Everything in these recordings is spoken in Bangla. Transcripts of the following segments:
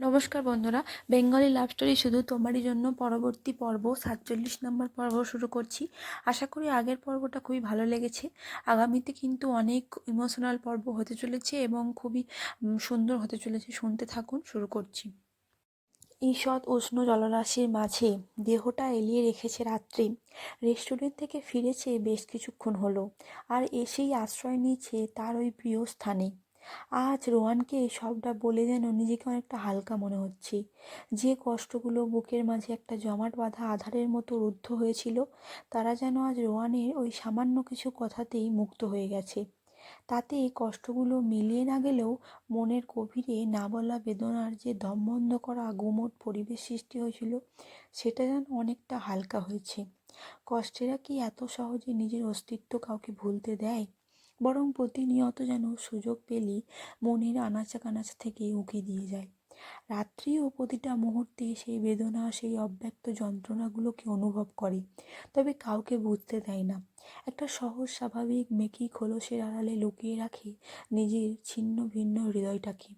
নমস্কার বন্ধুরা, বেঙ্গলি লাভ স্টোরি শুধু তোমারই জন্য পরবর্তী পর্ব, সাতচল্লিশ নম্বর পর্ব শুরু করছি। আশা করি আগের পর্বটা খুবই ভালো লেগেছে। আগামীতে কিন্তু অনেক ইমোশনাল পর্ব হতে চলেছে এবং খুবই সুন্দর হতে চলেছে। শুনতে থাকুন, শুরু করছি। ঈষৎ উষ্ণ জলরাশির মাঝে দেহটা এলিয়ে রেখেছে রাত্রি। রেস্টুরেন্ট থেকে ফিরেছে বেশ কিছুক্ষণ হলো। আর এসেই আশ্রয় নিয়েছে তার ওই প্রিয় স্থানে। আজ রোয়ানকে সবটা বলে যেন নিজেকে অনেকটা হালকা মনে হচ্ছে। যে কষ্টগুলো বুকের মাঝে একটা জমাট বাঁধা আধারের মতো রুদ্ধ হয়েছিল, তারা যেন আজ রোয়ানের ওই সামান্য কিছু কথাতেই মুক্ত হয়ে গেছে। তাতে কষ্টগুলো মিলিয়ে না গেলেও মনের গভীরে না বলা বেদনার যে দম বন্ধ করা গুমোট পরিবেশ সৃষ্টি হয়েছিল, সেটা যেন অনেকটা হালকা হয়েছে। কষ্টেরা কি এত সহজে নিজের অস্তিত্ব কাউকে ভুলতে দেয়? বরং প্রতিনিয়ত যেন সুযোগ পেলেই মনের আনাচা কানাচা থেকে উঁকি দিয়ে যায়। রাত্রি ও প্রতিটা মুহূর্তে সেই বেদনা, সেই অব্যক্ত যন্ত্রণাগুলোকে অনুভব করে, তবে কাউকে বুঝতে দেয় না। একটা সহজ, স্বাভাবিক মেকি খোলসের আড়ালে লুকিয়ে রাখে নিজের ছিন্ন ভিন্ন হৃদয়টাকে।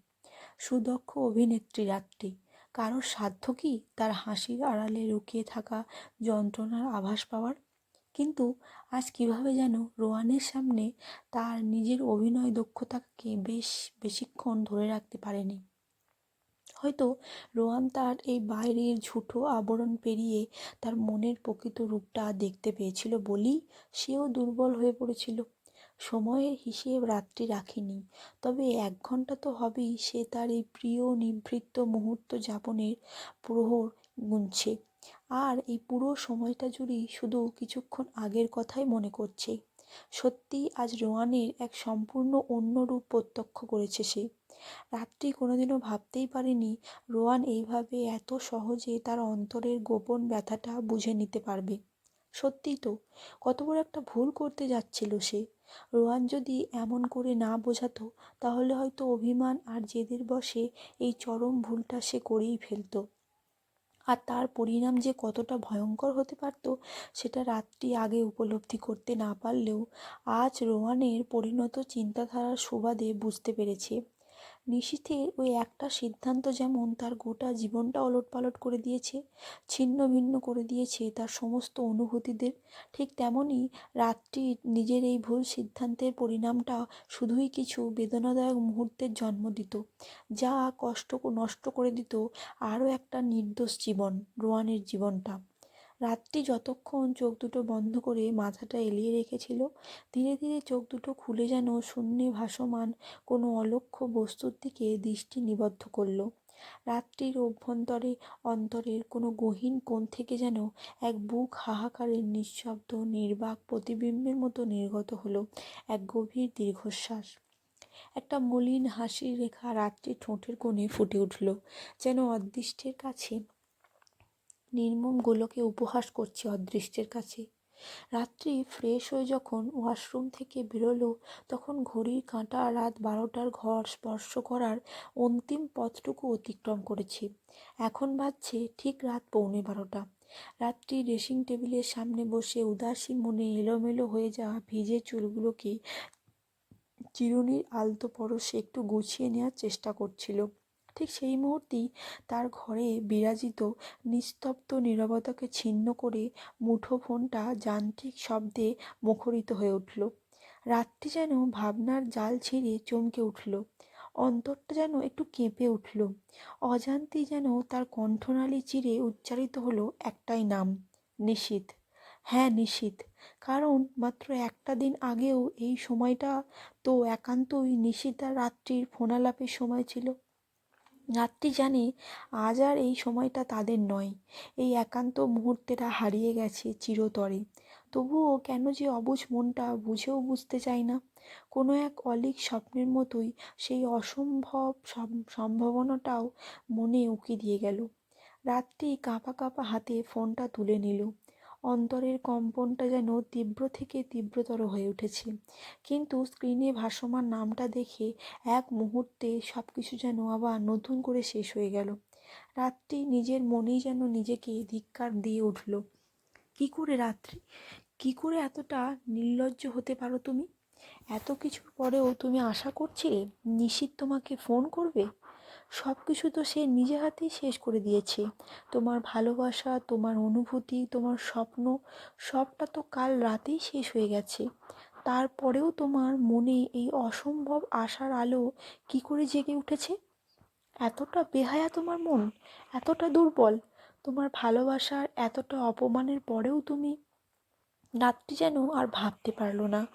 সুদক্ষ অভিনেত্রী রাত্রি, কারোর সাধ্য কি? তার হাসির আড়ালে লুকিয়ে থাকা যন্ত্রণার আভাস পাওয়ার? কিন্তু আজ কীভাবে যেন রোয়ানের সামনে তার নিজের অভিনয় দক্ষতাকে বেশ বেশিক্ষণ ধরে রাখতে পারেনি। হয়তো রোয়ান তার এই বাইরের ঝুঠো আবরণ পেরিয়ে তার মনের প্রকৃত রূপটা দেখতে পেয়েছিল বলেই সেও দুর্বল হয়ে পড়েছিল। সময়ের হিসেব রাত্রি রাখেনি, তবে এক ঘণ্টা তো হবেই সে তার এই প্রিয় নিভৃত মুহূর্ত যাপনের প্রহর গুনছে। আর এই পুরো সময়টা জুড়েই শুধু কিছুক্ষণ আগের কথাই মনে করছে। সত্যি আজ রোয়ানের এক সম্পূর্ণ অন্য রূপ প্রত্যক্ষ করেছে সে। রাত্রি কোনোদিনও ভাবতেই পারেনি রোয়ান এইভাবে এত সহজে তার অন্তরের গোপন ব্যথাটা বুঝে নিতে পারবে। সত্যিই তো, কত বড় একটা ভুল করতে যাচ্ছিল সে। রোয়ান যদি এমন করে না বোঝাতো, তাহলে হয়তো অভিমান আর জেদের বসে এই চরম ভুলটা সে করেই ফেলতো। আর তার পরিণাম যে কতটা ভয়ঙ্কর হতে পারত, সেটা রাত্রি আগে উপলব্ধি করতে না পারলেও আজ রোয়ানের পরিণত চিন্তাধারার সুবাদে বুঝতে পেরেছে। নিশীথের ওই একটা সিদ্ধান্ত যেমন তার গোটা জীবনটা ওলটপালট করে দিয়েছে, ছিন্ন ভিন্ন করে দিয়েছে তার সমস্ত অনুভূতিদের, ঠিক তেমনই রাত্রি নিজের এই ভুল সিদ্ধান্তের পরিণামটা শুধুই কিছু বেদনাদায়ক মুহূর্তের জন্ম দিত, যা কষ্ট নষ্ট করে দিত আরও একটা নির্দোষ জীবন, রোয়ানের জীবনটা। রাত্রি যতক্ষণ চোখ দুটো বন্ধ করে মাথাটা এলিয়ে রেখেছিল, ধীরে ধীরে চোখ দুটো খুলে যেন শূন্যে ভাসমান কোনো অলক্ষ্য বস্তুর দিকে দৃষ্টি নিবদ্ধ করল। রাত্রির অভ্যন্তরে, অন্তরের কোনো গহীন কোণ থেকে যেন এক বুক হাহাকারের নিঃশব্দ, নির্বাক প্রতিবিম্বের মতো নির্গত হলো, এক গভীর দীর্ঘশ্বাস। একটা মলিন হাসির রেখা রাত্রি ঠোঁটের কোণে ফুটে উঠল, যেন অদৃষ্টের কাছে নির্মম গোলকে উপহাস করছে অদৃষ্টের কাছে। রাত্রি ফ্রেশ হয়ে যখন ওয়াশরুম থেকে বেরোলো, তখন ঘড়ির কাঁটা রাত বারোটার ঘর স্পর্শ করার অন্তিম পথটুকু অতিক্রম করেছে। এখন বাজছে ঠিক রাত পৌনে বারোটা। রাত্রি ড্রেসিং টেবিলের সামনে বসে উদাসী মনে এলোমেলো হয়ে যাওয়া ভিজে চুলগুলোকে চিরুনির আলতো পরশে একটু গুছিয়ে নেওয়ার চেষ্টা করছিল। ঠিক সেই মুহূর্তেই তার ঘরে বিরাজিত নিস্তব্ধ নীরবতাকে ছিন্ন করে মুঠোফোনটা যান্ত্রিক শব্দে মুখরিত হয়ে উঠল। রাতটি যেন ভাবনার জাল ছিঁড়ে চমকে উঠল। অন্তরটা যেন একটু কেঁপে উঠল। অজান্তেই যেন তার কণ্ঠনালী চিরে উচ্চারিত হলো একটাই নাম, নিশীথ। হ্যাঁ নিশীথ। কারণ মাত্র একটা দিন আগেও এই সময়টা তো একান্তই নিশীথা রাত্রির ফোনালাপের সময় ছিল। রাত্রি জানে, আজ আর এই সময়টা তাদের নয়। এই একান্ত মুহূর্তেটা হারিয়ে গেছে চিরতরে। তবুও কেন যে অবুঝ মনটা বুঝেও বুঝতে চায় না। কোনো এক অলিক স্বপ্নের মতোই সেই অসম্ভব সম্ভাবনাটাও মনে উকি দিয়ে গেল। রাত্রি কাঁপা কাঁপা হাতে ফোনটা তুলে নিল। অন্তরের কম্পনটা যেন তীব্র থেকে তীব্রতর হয়ে উঠেছে। কিন্তু স্ক্রিনে ভাসমান নামটা দেখে এক মুহূর্তে সব কিছু যেন আবার নতুন করে শেষ হয়ে গেল। রাত্রি নিজের মনেই যেন নিজেকে ধিক্কার দিয়ে উঠল। কি করে রাত্রি? কি করে এতটা নির্লজ্জ হতে পারো তুমি? এত কিছুর পরেও তুমি আশা করছিলে নিশীত তোমাকে ফোন করবে? সব কিছু তো সে নিজে হাতেই শেষ করে দিয়েছে। তোমার ভালোবাসা, তোমার অনুভূতি, তোমার স্বপ্ন, সবটা তো কাল রাতেই শেষ হয়ে গেছে। তারপরেও তোমার মনে এই অসম্ভব আশার আলো কি করে জেগে উঠেছে? এতটা বেহায়া তোমার মন? এতটা দুর্বল? তোমার ভালোবাসার এতটা অপমানের পরেও তুমি রাত্রি যেন আর ভাবতে পারল না।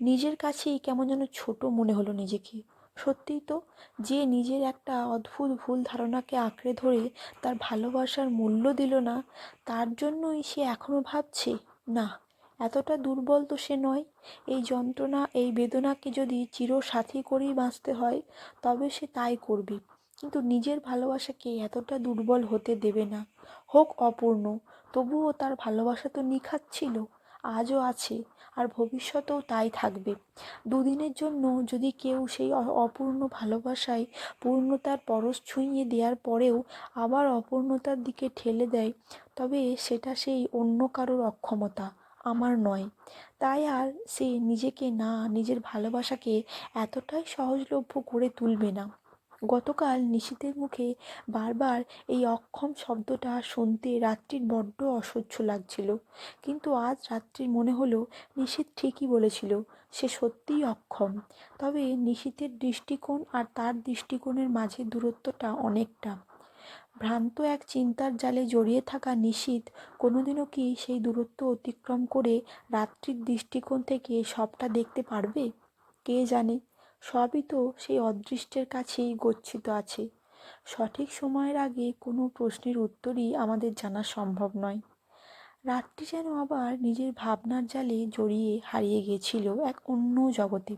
নিজের কাছেই কেমন যেন ছোট মনে হলো নিজেকে। সত্যিই তো, যে নিজের একটা অদ্ভুত ভুল ধারণাকে আঁকড়ে ধরে তার ভালোবাসার মূল্য দিল না, তার জন্যই সে এখনও ভাবছে, না, এতটা দুর্বল তো সে নয়। এই যন্ত্রণা, এই বেদনাকে যদি চিরসাথী করেই বাঁচতে হয়, তবে সে তাই করবে। কিন্তু নিজের ভালোবাসাকে এতটা দুর্বল হতে দেবে না। হোক অপূর্ণ, তবুও তার ভালোবাসা তো নিখাত ছিল। আজও আছে, আর ভবিষ্যতেও তাই থাকবে। দুদিনের জন্য যদি কেউ সেই অপূর্ণ ভালোবাসায় পূর্ণতার পরশ ছুঁইয়ে দেওয়ার পরেও আবার অপূর্ণতার দিকে ঠেলে দেয়, তবে সেটা সেই অন্য কারোর অক্ষমতা, আমার নয়। তাই আর সে নিজেকে না, নিজের ভালোবাসাকে এতটাই সহজলভ্য করে তুলবে না। গতকাল নিশীথের মুখে বারবার এই অক্ষম শব্দটা শুনতে রাত্রির বড্ড অসহ্য লাগছিল। কিন্তু আজ রাত্রির মনে হলো নিশীথ ঠিকই বলেছিল, সে সত্যিই অক্ষম। তবে নিশীথের দৃষ্টিকোণ আর তার দৃষ্টিকোণের মাঝে দূরত্বটা অনেকটা। ভ্রান্ত এক চিন্তার জালে জড়িয়ে থাকা নিশীথ কোনোদিনও কি সেই দূরত্ব অতিক্রম করে রাত্রির দৃষ্টিকোণ থেকে সবটা দেখতে পারবে? কে জানে? সবই তো সেই অদৃষ্টের কাছেই গচ্ছিত আছে। সঠিক সময়ের আগে কোনো প্রশ্নের উত্তরই আমাদের জানা সম্ভব নয়। রাত্রি যেন আবার নিজের ভাবনার জালে জড়িয়ে হারিয়ে গিয়েছিল এক অন্য জগতে।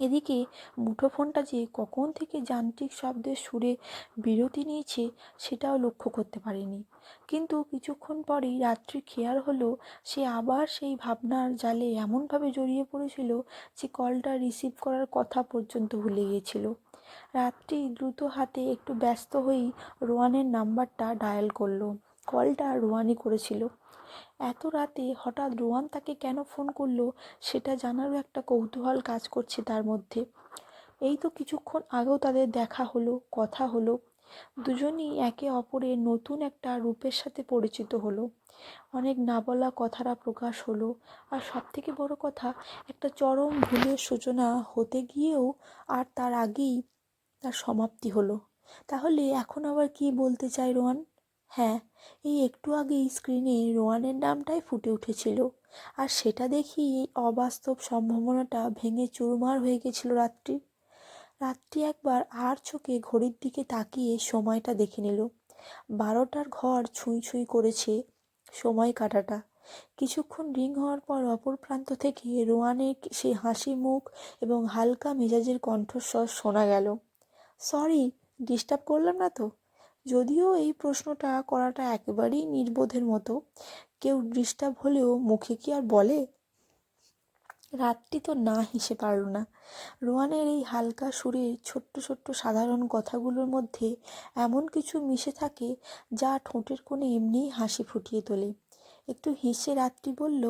এদিকে মুঠোফোনটা যে কখন থেকে যান্ত্রিক শব্দের সুরে বিরতি নিয়েছে সেটাও লক্ষ্য করতে পারেনি। কিন্তু কিছুক্ষণ পরেই রাত্রি খেয়াল হলো, সে আবার সেই ভাবনার জালে এমনভাবে জড়িয়ে পড়েছিল যে কলটা রিসিভ করার কথা পর্যন্ত ভুলে গিয়েছিল। রাত্রি দ্রুত হাতে একটু ব্যস্ত হয়েই রোয়ানের নাম্বারটা ডায়াল করল। কলটা রোয়ানই করেছিল। এত রাতে হঠাৎ রোয়ান তাকে কেন ফোন করল সেটা জানারও একটা কৌতূহল কাজ করছে তার মধ্যে। এই তো কিছুক্ষণ আগেও তাদের দেখা হলো, কথা হলো। দুজনই একে অপরের নতুন একটা রূপের সাথে পরিচিত হলো। অনেক না বলা কথারা প্রকাশ হলো। আর সব থেকে বড় কথা, একটা চরম ভুলের সূচনা হতে গিয়েও আর তার আগেই তার সমাপ্তি হলো। তাহলে এখন আবার কি বলতে চাই রোয়ান হ্যাঁ এই একটু আগেই স্ক্রিনে রোয়ানের নামটাই ফুটে উঠেছিল। আর সেটা দেখি এই অবাস্তব সম্ভাবনাটা ভেঙে চুরমার হয়ে গেছিল রাত্রি। রাত্রি একবার আর চোখে ঘড়ির দিকে তাকিয়ে সময়টা দেখে নিল। বারোটার ঘর ছুঁই ছুঁই করেছে সময় কাটাটা। কিছুক্ষণ রিং হওয়ার পর অপর প্রান্ত থেকে রোয়ানের সেই হাসি মুখ এবং হালকা মেজাজের কণ্ঠস্বর শোনা গেল। সরি ডিস্টার্ব করলাম না তো? যদিও এই প্রশ্নটা করাটা একেবারেই নির্বোধের মতো, কেউ ডিস্টার্ব হলেও মুখে কি আর বলে? রাতটি তো না হেসে পারল না। রোয়ানের এই হালকা সুরে ছোট্ট ছোট্ট সাধারণ কথাগুলোর মধ্যে এমন কিছু মিশে থাকে যা ঠোঁটের কোণে এমনিই হাসি ফুটিয়ে তোলে। একটু হেসে রাত্রি বলল,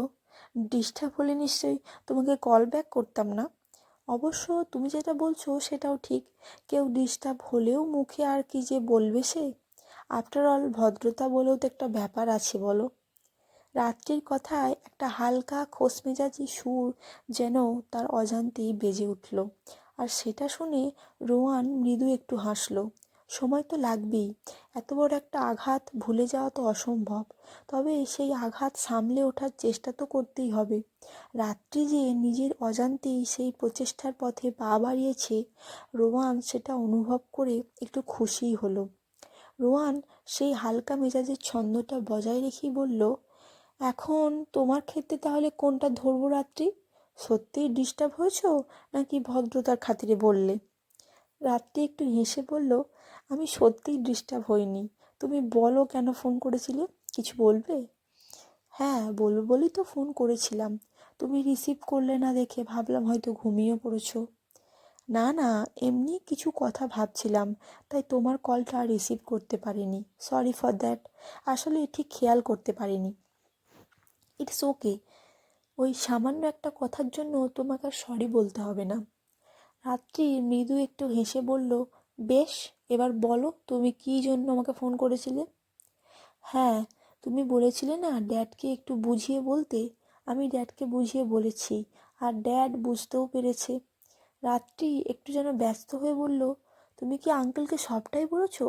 ডিস্টার্ব হলে নিশ্চয়ই তোমাকে কল ব্যাক করতাম না? অবশ্য তুমি যেটা বলছো সেটাও ঠিক। কেউ ডিস্টার্ব হলেও মুখে আর কি যে বলবে সে? আফটার অল ভদ্রতা বলেও তো একটা ব্যাপার আছে, বলো। রাত্রির কথায় একটা হালকা খোসমেজাজি সুর যেন তার অজান্তেই বেজে উঠল। আর সেটা শুনে রোয়ান মৃদু একটু হাসলো। সময় তো লাগবেই। এত বড় একটা আঘাত ভুলে যাওয়া তো অসম্ভব। তবে সেই আঘাত সামলে ওঠার চেষ্টা তো করতেই হবে। রাত্রি যে নিজের অজান্তেই সেই প্রচেষ্টার পথে পা বাড়িয়েছে, রোয়ান সেটা অনুভব করে একটু খুশিই হলো। রোয়ান সেই হালকা মেজাজের ছন্দটা বজায় রেখেই বলল, এখন তোমার ক্ষেত্রে তাহলে কোনটা ধরবো রাত্রি? সত্যিই ডিস্টার্ব হয়েছ নাকি ভদ্রতার খাতিরে বললে? রাত্রি একটু হেসে বলল আমি সত্যিই ডিস্টার্ব হইনি। তুমি বলো কেন ফোন করেছিলে? কিছু বলবে? হ্যাঁ বলব বলেই তো ফোন করেছিলাম। তুমি রিসিভ করলে না দেখে ভাবলাম হয়তো ঘুমিয়ে পড়েছো। না না, এমনি কিছু কথা ভাবছিলাম, তাই তোমার কলটা রিসিভ করতে পারিনি। সরি ফর দ্যাট আসলে ঠিক খেয়াল করতে পারিনি। ইটস ওকে ওই সামান্য একটা কথার জন্য তোমাকে সরি বলতে হবে না। রাত্রি মৃদু একটু হেসে বলল বেশ, এবার বলো তুমি কী জন্য আমাকে ফোন করেছিলে? হ্যাঁ তুমি বলেছিলে না ড্যাডকে একটু বুঝিয়ে বলতে। আমি ড্যাডকে বুঝিয়ে বলেছি, আর ড্যাড বুঝতেও পেরেছে। রাত্রি একটু যেন ব্যস্ত হয়ে বলল, তুমি কি আঙ্কেলকে সবটাই বলেছ?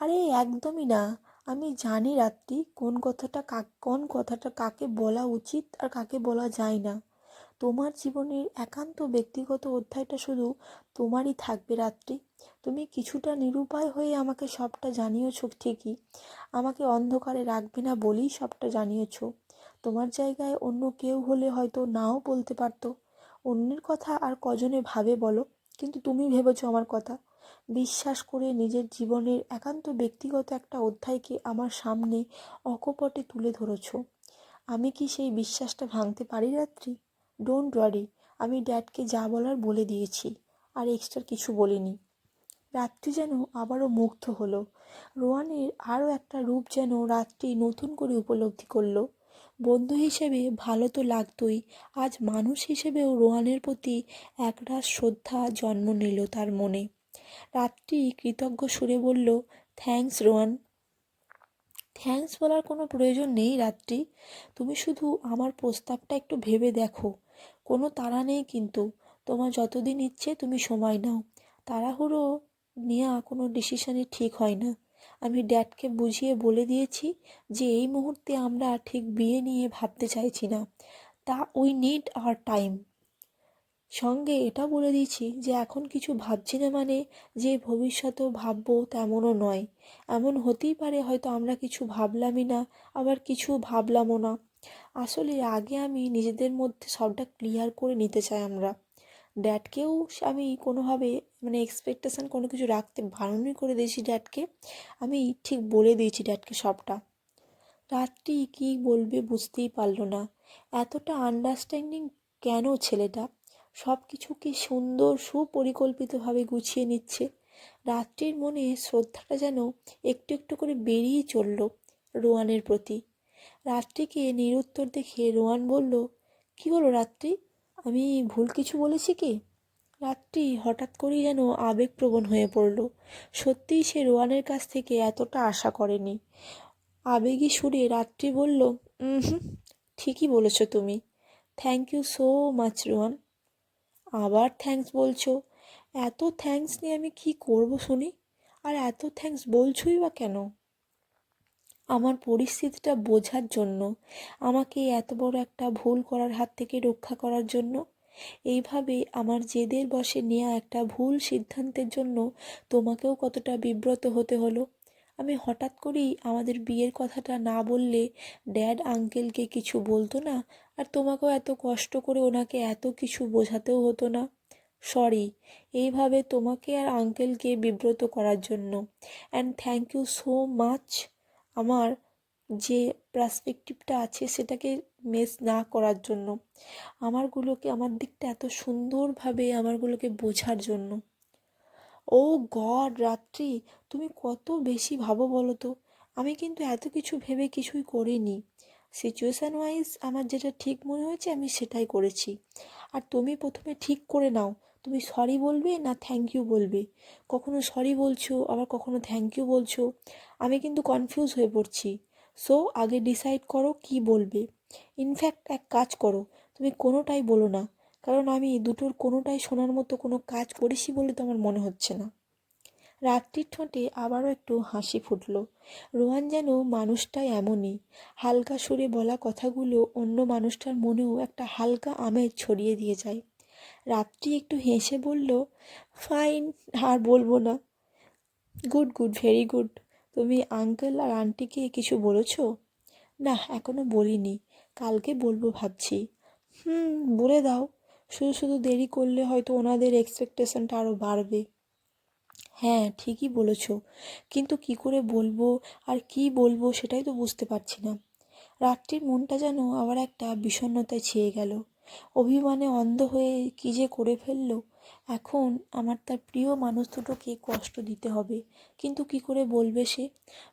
আরে, একদমই না। আমি জানি রাত্রি কোন কথাটা কোন কথাটা কাকে বলা উচিত আর কাকে বলা যায় না। তোমার জীবনের একান্ত ব্যক্তিগত অধ্যায়টা শুধু তোমারই থাকবে রাত্রি। তুমি কিছুটা নিরুপায় হয়ে আমাকে সবটা জানিয়েছ ঠিকই। আমাকে অন্ধকারে রাখবে না বলেই সবটা জানিয়েছ। তোমার জায়গায় অন্য কেউ হলে হয়তো নাও বলতে পারতো। অন্যের কথা আর কজনে ভাবে বলো, কিন্তু তুমি ভেবেছো আমার কথা। বিশ্বাস করে নিজের জীবনের একান্ত ব্যক্তিগত একটা অধ্যায়কে আমার সামনে অকপটে তুলে ধরেছ। আমি কি সেই বিশ্বাসটা ভাঙতে পারি রাত্রি? ডোন্ট ওয়ারি আমি ড্যাডকে যা বলার বলে দিয়েছি, আর এক্সট্রা কিছু বলিনি। রাত্রি যেন আবারও মুগ্ধ হলো। রোয়ানের আরও একটা রূপ যেন রাত্রি নতুন করে উপলব্ধি করল। বন্ধু হিসেবে ভালো তো লাগতোই, আজ মানুষ হিসেবেও রোহানের প্রতি একরাশ শ্রদ্ধা জন্ম নিল তার মনে। রাত্রি কৃতজ্ঞ সুরে বলল থ্যাঙ্কস রোহান থ্যাঙ্কস বলার কোনো প্রয়োজন নেই রাত্রি। তুমি শুধু আমার প্রস্তাবটা একটু ভেবে দেখো। কোনো তাড়া নেই কিন্তু। তোমার যতদিন ইচ্ছে তুমি সময় নাও। তাড়াহুড়ো নেওয়া কোনো ডিসিশনই ঠিক হয় না। আমি ড্যাডকে বুঝিয়ে বলে দিয়েছি যে এই মুহূর্তে আমরা ঠিক বিয়ে নিয়ে ভাবতে চাইছি না। তা উই নিড আওয়ার টাইম সঙ্গে এটা বলে দিয়েছি যে এখন কিছু ভাবছি না মানে যে ভবিষ্যতেও ভাববো তেমনও নয়। এমন হতেই পারে হয়তো আমরা কিছু ভাবলামই না, আবার কিছু ভাবলামও না। আসলে আগে আমি নিজেদের মধ্যে সবটা ক্লিয়ার করে নিতে চাই আমরা। ড্যাডকেও আমি কোনোভাবে মানে এক্সপেকটেশান কোনো কিছু রাখতে বারণই করে দিয়েছি ড্যাডকে। আমি ঠিক বলে দিয়েছি ড্যাডকে সবটা। রাত্রি কী বলবে বুঝতেই পারল না। এতটা আন্ডারস্ট্যান্ডিং কেন ছেলেটা? সব কিছুকে সুন্দর, সুপরিকল্পিতভাবে গুছিয়ে নিচ্ছে। রাত্রির মনে শ্রদ্ধাটা যেন একটু একটু করে বেরিয়ে চলল রোয়ানের প্রতি। রাত্রিকে নিরুত্তর দেখে রোয়ান বলল, কি হলো রাত্রি? আমি ভুল কিছু বলেছি কি? রাত্রি হঠাৎ করেই যেন আবেগপ্রবণ হয়ে পড়ল। সত্যিই সে রোয়ানের কাছ থেকে এতটা আশা করেনি। আবেগী সুরে রাত্রি বলল হুম, ঠিকই বলেছ তুমি। Thank you so much Rohan আবার থ্যাঙ্কস বলছো? এত থ্যাঙ্কস নিয়ে আমি কি করব শুনি? আর এত থ্যাঙ্কস বলছোই বা কেন? আমার পরিস্থিতিটা বোঝার জন্য, আমাকে এত বড় একটা ভুল করার হাত থেকে রক্ষা করার জন্য, এইভাবে আমার জেদের বসে নেওয়া একটা ভুল সিদ্ধান্তের জন্য তোমাকেও কতটা বিব্রত হতে হলো? আমি হঠাৎ করেই আমাদের বিয়ের কথাটা না বললে ড্যাড আঙ্কেলকে কিছু বলতো না? আর তোমাকেও এত কষ্ট করে ওনাকে এত কিছু বোঝাতেও হতো না। সরি এইভাবে তোমাকে আর আঙ্কেলকে বিব্রত করার জন্য। And thank you so much আমার যে পার্সপেক্টিভটা আছে সেটাকে মেস না করার জন্য। আমারগুলোকে, আমার দিকটা এত সুন্দরভাবে আমারগুলোকে বোঝার জন্য। ও গড রাত্রি, তুমি কত বেশি ভাবো বলো তো? আমি কিন্তু এত কিছু ভেবে কিছুই করিনি। সিচুয়েশান ওয়াইজ আমার যেটা ঠিক মনে হয়েছে আমি সেটাই করেছি। আর তুমি প্রথমে ঠিক করে নাও। তুমি সরি বলবে না থ্যাংক ইউ বলবে। কখনো সরি বলছো, আবার কখনো থ্যাংক ইউ বলছো। আমি কিন্তু কনফিউজ হয়ে পড়ছি। সো আগে ডিসাইড করো কি বলবে। ইনফ্যাক্ট এক কাজ করো। তুমি কোনোটাই বলো না। কারণ আমি দুটোর কোনোটাই শোনার মতো কোনো কাজ করেছি বলে তো আমার মনে হচ্ছে না। রাত্রির ঠোঁটে আবারও একটু হাসি ফুটল। রোহান যেন মানুষটাই এমনই। হালকা সুরে বলা কথাগুলো অন্য মানুষটার মনেও একটা হালকা আমেজ ছড়িয়ে দিয়ে যায়। রাত্রি একটু হেসে বলল, ফাইন, আর বলব না। Good good, very good. তুমি আঙ্কেল আর আন্টিকে কিছু বলেছ? না এখনও বলিনি। কালকে বলব ভাবছি। হুম, বলে দাও। শুধু শুধু দেরি করলে হয়তো ওনাদের এক্সপেকটেশনটা আরও বাড়বে। হ্যাঁ ঠিকই বলেছ। কিন্তু কি করে বলব আর কি বলব সেটাই তো বুঝতে পারছি না। রাত্রির মনটা যেন আবার একটা বিষণ্ণতায় ছেয়ে গেল। অভিমানে অন্ধ হয়ে কী যে করে ফেলল? এখন আমার তার প্রিয় মানুষ দুটোকে কষ্ট দিতে হবে। কিন্তু কি করে বলবে সে?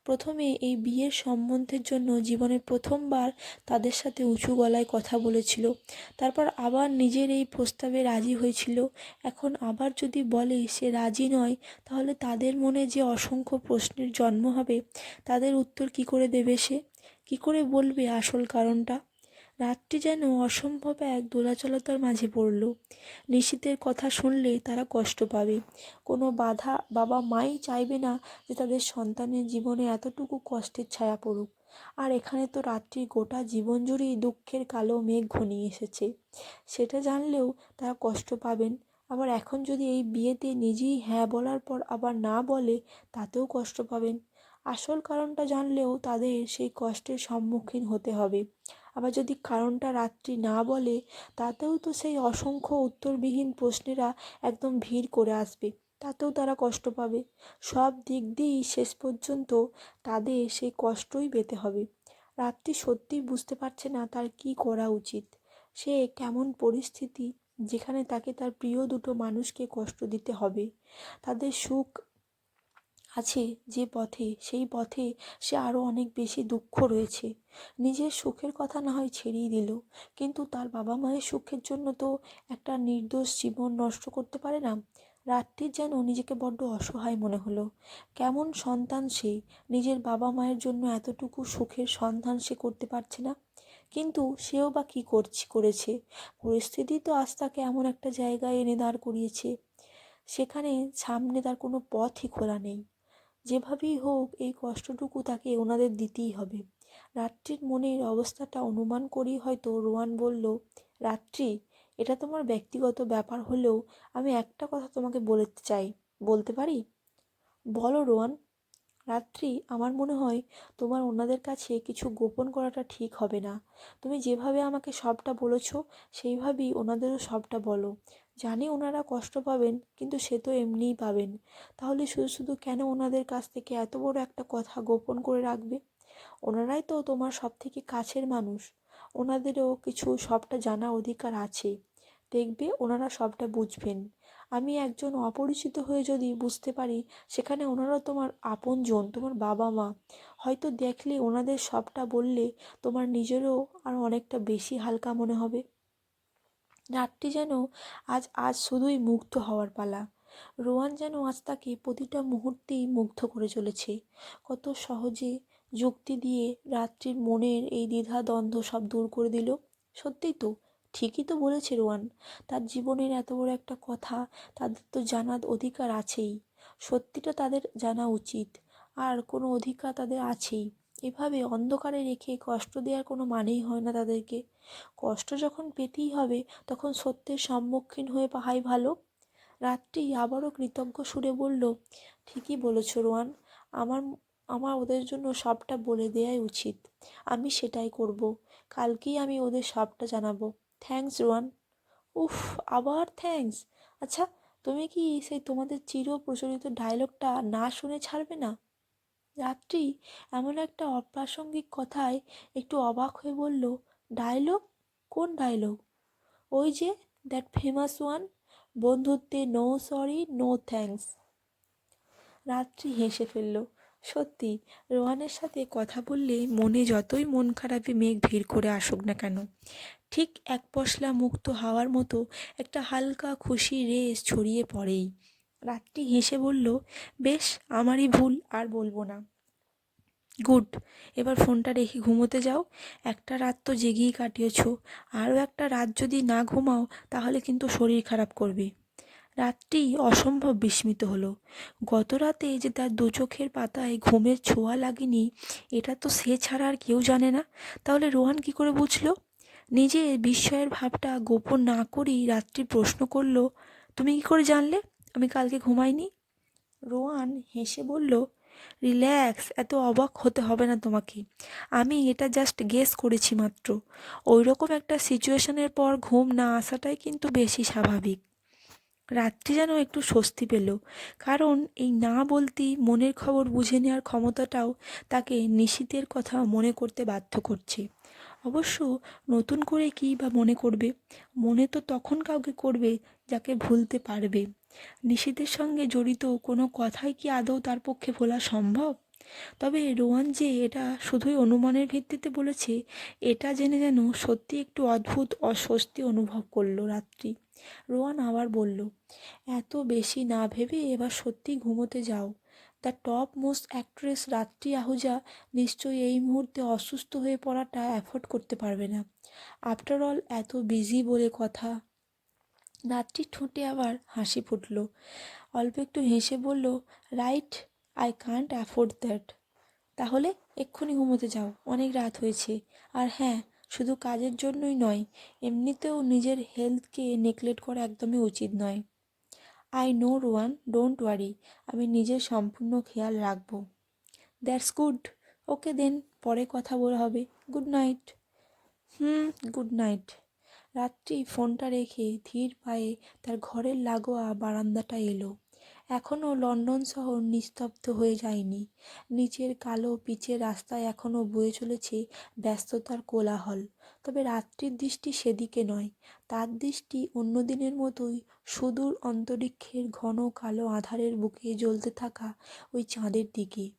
প্রথমে এই বিয়ের সম্বন্ধের জন্য জীবনের প্রথমবার তাদের সাথে উঁচু গলায় কথা বলেছিল। তারপর আবার নিজের এই প্রস্তাবে রাজি হয়েছিল। এখন আবার যদি বলে সে রাজি নয়, তাহলে তাদের মনে যে অসংখ্য প্রশ্নের জন্ম হবে, তাদের উত্তর কি করে দেবে সে? কি করে বলবে আসল কারণটা? রাতটি যেন অসম্ভব এক দোলাচলতার মাঝে পড়ল। নিশীতের কথা শুনলে তারা কষ্ট পাবে। কোনো বাধা বাবা মাই চাইবে না যে তাদের সন্তানের জীবনে এতটুকু কষ্টের ছায়া পড়ুক। আর এখানে তো রাত্রির গোটা জীবন জুড়েই দুঃখের কালো মেঘ ঘনিয়ে এসেছে। সেটা জানলেও তারা কষ্ট পাবেন। আবার এখন যদি এই বিয়েতে নিজেই হ্যাঁ বলার পর আবার না বলে, তাতেও কষ্ট পাবেন। আসল কারণটা জানলেও তাদের সেই কষ্টের সম্মুখীন হতে হবে। আবার যদি কারণটা রাত্রি না বলে, তাতেও তো সেই অসংখ্য উত্তরবিহীন প্রশ্নেরা একদম ভিড় করে আসবে, তাতেও তারা কষ্ট পাবে। সব দিক দিয়েই শেষ পর্যন্ত তাদের সেই কষ্টই পেতে হবে। রাত্রি সত্যিই বুঝতে পারছে না তার কি করা উচিত। সে কেমন পরিস্থিতি যেখানে তাকে তার প্রিয় দুটো মানুষকে কষ্ট দিতে হবে। তাদের সুখ আছে যে পথে, সেই পথে সে আরও অনেক বেশি দুঃখ রয়েছে। নিজের সুখের কথা না হয় ছেড়েই দিল। কিন্তু তার বাবা মায়ের সুখের জন্য তো একটা নির্দোষ জীবন নষ্ট করতে পারে না। রাত্রির যেন নিজেকে বড্ড অসহায় মনে হলো। কেমন সন্তান সে? নিজের বাবা মায়ের জন্য এতটুকু সুখের সন্ধান সে করতে পারছে না। কিন্তু সেও বা কী করছি, করেছে? পরিস্থিতি তো আজ তাকে এমন একটা জায়গায় এনে দাঁড় করিয়েছে। সেখানে সামনে তার কোনো পথই খোলা নেই। যেভাবেই হোক, এই কষ্টটুকু তাকে ওনাদের দিতেই হবে। রাত্রির মনের অবস্থাটা অনুমান করেই হয়তো রোয়ান বলল, রাত্রি, এটা তোমার ব্যক্তিগত ব্যাপার হলেও আমি একটা কথা তোমাকে বলতে চাই, বলতে পারি? বলো রোয়ান। রাত্রি, আমার মনে হয় তোমার ওনাদের কাছে কিছু গোপন করাটা ঠিক হবে না। তুমি যেভাবে আমাকে সবটা বলেছ, সেইভাবেই ওনাদেরও সবটা বলো। জানি ওনারা কষ্ট পাবেন, কিন্তু সে তো এমনিই পাবেন। তাহলে শুধু শুধু কেন ওনাদের কাছ থেকে এত বড় একটা কথা গোপন করে রাখবে? ওনারাই তো তোমার সব থেকে কাছের মানুষ। ওনাদেরও কিছু, সবটা জানা অধিকার আছে। দেখবে ওনারা সবটা বুঝবেন। আমি একজন অপরিচিত হয়ে যদি বুঝতে পারি, সেখানে ওনারা তোমার আপনজন, তোমার বাবা মা। হয়তো দেখলে ওনাদের সবটা বললে তোমার নিজেরও আর অনেকটা বেশি হালকা মনে হবে। রাতটি যেন আজ আজ শুধুই মুগ্ধ হওয়ার পালা। রোয়ান যেন আজ তাকে প্রতিটা মুহূর্তেই মুগ্ধ করে চলেছে। কত সহজে যুক্তি দিয়ে রাত্রির মনের এই দ্বিধা দ্বন্দ্ব সব দূর করে দিল। সত্যিই তো, ঠিকই তো বলেছে রোয়ান। তার জীবনের এত বড় একটা কথা, তাদের তো জানার অধিকার আছেই। সত্যিটা তাদের জানা উচিত। আর কোনো অধিকার তাদের আছেই। এভাবে অন্ধকারে রেখে কষ্ট দেওয়ার কোনো মানেই হয় না তাদেরকে। কষ্ট যখন পেতেই হবে, তখন সত্যের সম্মুখীন হয়ে পাহাই ভালো। রাত্রি আবারও কৃতজ্ঞ সুরে বলল, ঠিকই বলেছ রোয়ান, আমার আমার ওদের জন্য সবটা বলে দেওয়াই উচিত। আমি সেটাই করব। কালকেই আমি ওদের সবটা জানাব। থ্যাঙ্কস রোয়ান। উফ, আবার থ্যাঙ্কস? আচ্ছা তুমি কি সেই তোমাদের চির প্রচলিত ডায়লগটা না শুনে ছাড়বে না? রাত্রি এমন একটা অপ্রাসঙ্গিক কথায় একটু অবাক হয়ে বলল, ডায়লগ? কোন ডায়লগ? ওই যে that famous one বন্ধুত্বে no sorry no thanks Ratri হেসে ফেলল, সত্যি, রোহানের সাথে কথা বললে মনে যতই মন খারাপে মেঘ ভিড় করে আসুক না কেন, ঠিক এক পশলা মুক্ত হাওয়ার মতো একটা হালকা খুশি রেস ছড়িয়ে পড়েই। রাত্রি হেসে বলল, বেশ, আমারই ভুল, আর বলব না। গুড, এবার ফোনটা রেখে ঘুমোতে যাও। একটা রাত তো জেগেই কাটিয়েছ। আরও একটা রাত যদি না ঘুমাও, তাহলে কিন্তু শরীর খারাপ করবে। রাতটি অসম্ভব বিস্মিত হলো। গত রাতে যে তার দু চোখের পাতায় ঘুমের ছোঁয়া লাগেনি, এটা তো সে ছাড়া আর কেউ জানে না। তাহলে রোহান কি করে বুঝলো? নিজে বিস্ময়ের ভাবটা গোপন না করেই রাত্রি প্রশ্ন করল, তুমি কি করে জানলে? আমি কালকে ঘুমাইনি? রোয়ান হেসে বলল, রিল্যাক্স, এত অবাক হতে হবে না তোমাকে। আমি এটা জাস্ট গেস করেছি মাত্র। ওই রকম একটা সিচুয়েশনের পর ঘুম না আসাটাই কিন্তু বেশি স্বাভাবিক। রাত্রি যেন একটু স্বস্তি পেল। কারণ এই না বলতেই মনের খবর বুঝে নেওয়ার ক্ষমতাটাও তাকে নিশীতের কথা মনে করতে বাধ্য করছে। অবশ্য নতুন করে কী বা মনে করবে? মনে তো তখন কাউকে করবে যাকে ভুলতে পারবে। নিশীথের সঙ্গে জড়িত কোনো কথাই কি আদৌ তার পক্ষে ভোলা সম্ভব? তবে রোয়ান যে এটা শুধুই অনুমানের ভিত্তিতে বলেছে, এটা জেনে যেন সত্যি একটু অদ্ভুত, অস্বস্তি অনুভব করল রাত্রি। রোয়ান আবার বলল, এত বেশি না ভেবে এবার সত্যি ঘুমোতে যাও। দ্য টপ মোস্ট অ্যাক্ট্রেস রাত্রি আহুজা নিশ্চয়ই এই মুহূর্তে অসুস্থ হয়ে পড়াটা অ্যাফোর্ড করতে পারবে না। আফটার অল এত বিজি বলে কথা। রাত্রির ঠোঁটে আবার হাসি ফুটল। অল্প একটু হেসে বলল right I can't afford that তাহলে এক্ষুনি ঘুমোতে যাও, অনেক রাত হয়েছে। আর হ্যাঁ শুধু কাজের জন্যই নয়, এমনিতেও নিজের হেলথকে নেগলেক্ট করা একদমই উচিত নয়। I know Rohan, don't worry, আমি নিজের সম্পূর্ণ খেয়াল রাখব। That's good. ওকে দেন, পরে কথা বলা হবে। Good night. হুম, গুড নাইট। রাত্রি ফোনটা রেখে ধীর পায়ে তার ঘরের লাগোয়া বারান্দাটা এলো। এখনও লন্ডন শহর নিস্তব্ধ হয়ে যায়নি। নিচের কালো পিচের রাস্তায় এখনও বয়ে চলেছে ব্যস্ততার কোলাহল। তবে রাত্রির দৃষ্টি সেদিকে নয়। তার দৃষ্টি অন্য দিনের মতোই সুদূর অন্তরিক্ষের ঘন কালো আধারের বুকে জ্বলতে থাকা ওই চাঁদের দিকে।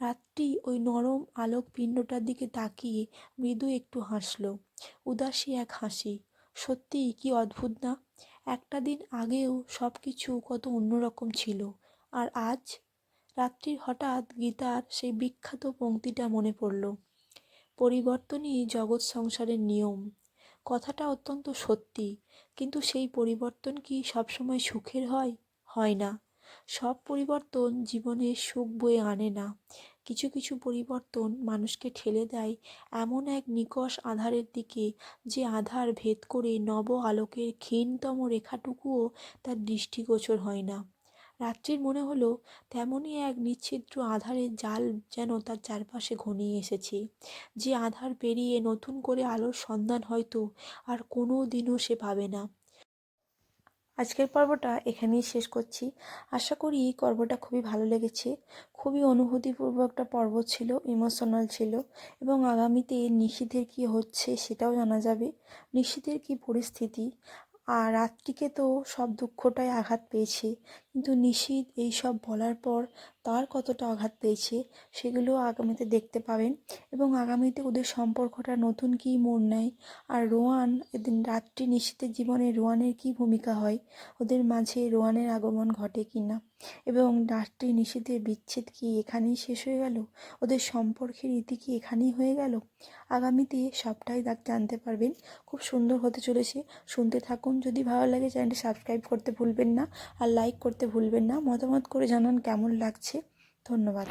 রাত্রি ওই নরম আলোক পিণ্ডটার দিকে তাকিয়ে মৃদু একটু হাসল। উদাসী এক হাসি। সত্যিই কি অদ্ভুত না? একটা দিন আগেও সব কিছু কত অন্যরকম ছিল। আর আজ? রাত্রির হঠাৎ গীতার সেই বিখ্যাত পংক্তিটা মনে পড়ল। পরিবর্তনই জগৎ সংসারের নিয়ম। কথাটা অত্যন্ত সত্যি, কিন্তু সেই পরিবর্তন কি সবসময় সুখের হয়? হয় না। সব পরিবর্তন জীবনে সুখ বয়ে আনে না। কিছু কিছু পরিবর্তন মানুষকে ঠেলে দেয় এমন এক নিকষ আধারের দিকে যে আধার ভেদ করে নব আলোকের ক্ষীণতম রেখাটুকুও তার দৃষ্টিগোচর হয় না। রাত্রির মনে হলো তেমনই এক নিচ্ছিদ্র আধারের জাল যেন তার চারপাশে ঘনিয়ে এসেছে। যে আধার পেরিয়ে নতুন করে আলোর সন্ধান হয়তো আর কোনো দিনও সে পাবে না। আজকের পর্বটা এখানেই শেষ করছি। আশা করি এই পর্বটা খুবই ভালো লেগেছে। খুবই অনুভূতিপূর্ব একটা পর্ব ছিল ইমোশনাল ছিল এবং আগামীতে নিশীথের কী হচ্ছে সেটাও জানা যাবে। নিশীথের কী পরিস্থিতি? আর রাত্রিকে তো সব দুঃখটাই আঘাত পেয়েছে। কিন্তু নিশীথ এই সব বলার পর তার কতটা আঘাত পেয়েছে সেগুলো আগামীতে দেখতে পাবেন এবং আগামীতে ওদের সম্পর্কটা নতুন কী মোড় নেয়। আর রোয়ান এদিন রাত্রি নিশীথের জীবনে রোয়ানের কী ভূমিকা হয়, ওদের মাঝে রোয়ানের আগমন ঘটে কি না এবং রাত্রি নিশীথের বিচ্ছেদ কি এখানেই শেষ হয়ে গেল? ওদের সম্পর্কের ইতি কি এখানেই হয়ে গেল? আগামীতে সবটাই জানতে পারবেন। খুব সুন্দর হতে চলেছে। শুনতে থাকুন। যদি ভালো লাগে চ্যানেলটি সাবস্ক্রাইব করতে ভুলবেন না। আর লাইক করতে ভুলবেন না। মতামত করে জানান কেমন লাগছে। ধন্যবাদ।